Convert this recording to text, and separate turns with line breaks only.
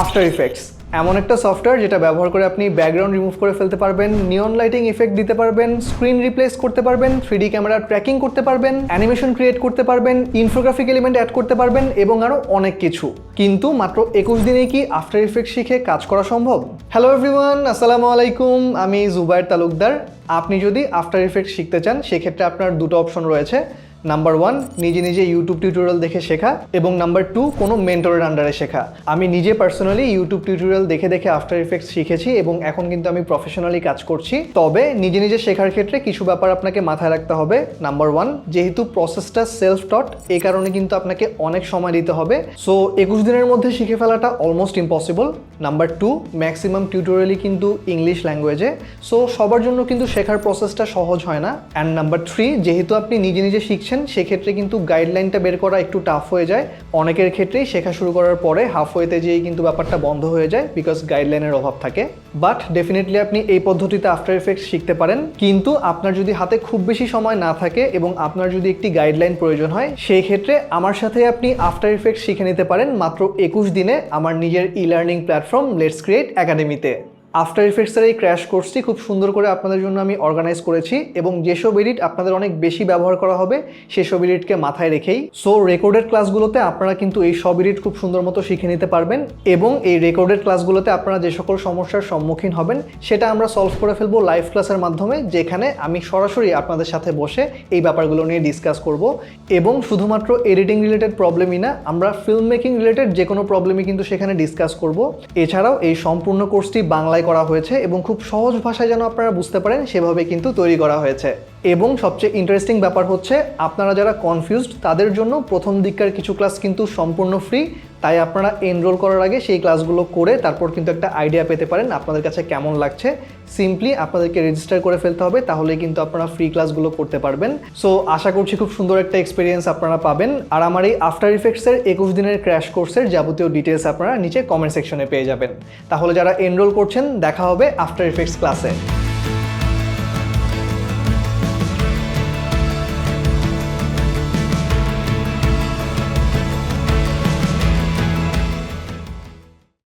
After effects এমন একটা software যেটা ব্যবহার করে আপনি ব্যাকগ্রাউন্ড রিমুভ করে ফেলতে পারবেন নিয়ন লাইটিং ইফেক্ট দিতে পারবেন স্ক্রিন রিপ্লেস করতে পারবেন থ্রি ক্যামেরা ট্র্যাকিং করতে পারবেন অ্যানিমেশন ক্রিয়েট করতে পারবেন ইনফোগ্রাফিক এলিমেন্ট অ্যাড করতে পারবেন এবং আরও অনেক কিছু। কিন্তু মাত্র একুশ দিনে কি আফটার ইফেক্ট শিখে কাজ করা সম্ভব? হ্যালো এভরিওয়ান আসসালামু আলাইকুম। আমি জুবাইর তালুকদার। আপনি যদি আফটার ইফেক্ট শিখতে চান, সেক্ষেত্রে আপনার দুটো অপশন রয়েছে। নাম্বার ওয়ান নিজে নিজে ইউটিউব টিউটোরিয়াল দেখে শেখা এবং নাম্বার টু কোনো মেন্টরের আন্ডারে শেখা। আমি নিজে পার্সোনালি ইউটিউব টিউটোরিয়াল দেখে দেখে আফটার ইফেক্টস শিখেছি এবং এখন কিন্তু আমি প্রফেশনালি কাজ করছি। তবে নিজে নিজে শেখার ক্ষেত্রে কিছু ব্যাপার আপনাকে মাথায় রাখতে হবে। নাম্বার ওয়ান যেহেতু প্রসেসটা সেলফ টট এই কারণে কিন্তু আপনাকে অনেক সময় দিতে হবে। সো একুশ দিনের মধ্যে শিখে ফেলাটা almost impossible number two maximum টিউটোরিয়ালই কিন্তু ইংলিশ ল্যাঙ্গুয়েজে সো সবার জন্য কিন্তু শেখার প্রসেসটা সহজ হয় না। অ্যান্ড নাম্বার থ্রি যেহেতু আপনি নিজে নিজে শিখছেন সেক্ষেত্রে কিন্তু গাইডলাইনটা বের করা একটু টাফ হয়ে যায়। অনেকের ক্ষেত্রেই শেখা শুরু করার পরে হাফ ওয়েতে যেয়েই কিন্তু ব্যাপারটা বন্ধ হয়ে যায় বিকজ গাইডলাইনের অভাব থাকে। বাট ডেফিনেটলি আপনি এই পদ্ধতিতে আফটার এফেক্টস শিখতে পারেন। কিন্তু আপনার যদি হাতে খুব বেশি সময় না থাকে এবং আপনার যদি একটি গাইডলাইন প্রয়োজন হয়, সেই ক্ষেত্রে আমার সাথে আপনি আফটার ইফেক্টস শিখে নিতে পারেন মাত্র একুশ দিনে আমার নিজের e learning platform let's create একাডেমিতে আফটার ইফেক্টসের এই ক্র্যাশ কোর্সটি খুব সুন্দর করে আপনাদের জন্য আমি অর্গানাইজ করেছি এবং যেসব এডিট আপনাদের অনেক বেশি ব্যবহার করা হবে, সেসব এডিটকে মাথায় রেখেই। সো রেকর্ডেড ক্লাসগুলোতে আপনারা কিন্তু এই সব এডিট খুব সুন্দর মতো শিখে নিতে পারবেন এবং এই রেকর্ডেড ক্লাসগুলোতে আপনারা যে সকল সমস্যার সম্মুখীন হবেন, সেটা আমরা সলভ করে ফেলব লাইভ ক্লাসের মাধ্যমে, যেখানে আমি সরাসরি আপনাদের সাথে বসে এই ব্যাপারগুলো নিয়ে ডিসকাস করব। এবং শুধুমাত্র এডিটিং রিলেটেড প্রবলেমই না, আমরা ফিল্ম মেকিং রিলেটেড যে কোনো প্রবলেমই কিন্তু সেখানে ডিসকাস করব। এছাড়াও এই সম্পূর্ণ কোর্সটি করা হয়েছে এবং খুব সহজ ভাষায় যেন আপনারা বুঝতে পারেন, সেভাবে কিন্তু তৈরি করা হয়েছে। এবং সবচেয়ে ইন্টারেস্টিং ব্যাপার হচ্ছে, আপনারা যারা কনফিউজড তাদের জন্য প্রথম দিককার কিছু ক্লাস কিন্তু সম্পূর্ণ ফ্রি তাই আপনারা এনরোল করার আগে সেই ক্লাসগুলো করে তারপর কিন্তু একটা আইডিয়া পেতে পারেন আপনাদের কাছে কেমন লাগছে। সিম্পলি আপনাদেরকে রেজিস্টার করে ফেলতে হবে তাহলে কিন্তু আপনারা ফ্রি ক্লাসগুলো করতে পারবেন। সো আশা করছি খুব সুন্দর একটা এক্সপিরিয়েন্স আপনারা পাবেন। আর আমার এই আফটার ইফেক্টসের একুশ দিনের ক্র্যাশ কোর্সের যাবতীয় ডিটেলস আপনারা নিচে কমেন্ট সেকশনে পেয়ে যাবেন। তাহলে যারা এনরোল করছেন, দেখা হবে আফটার ইফেক্টস ক্লাসে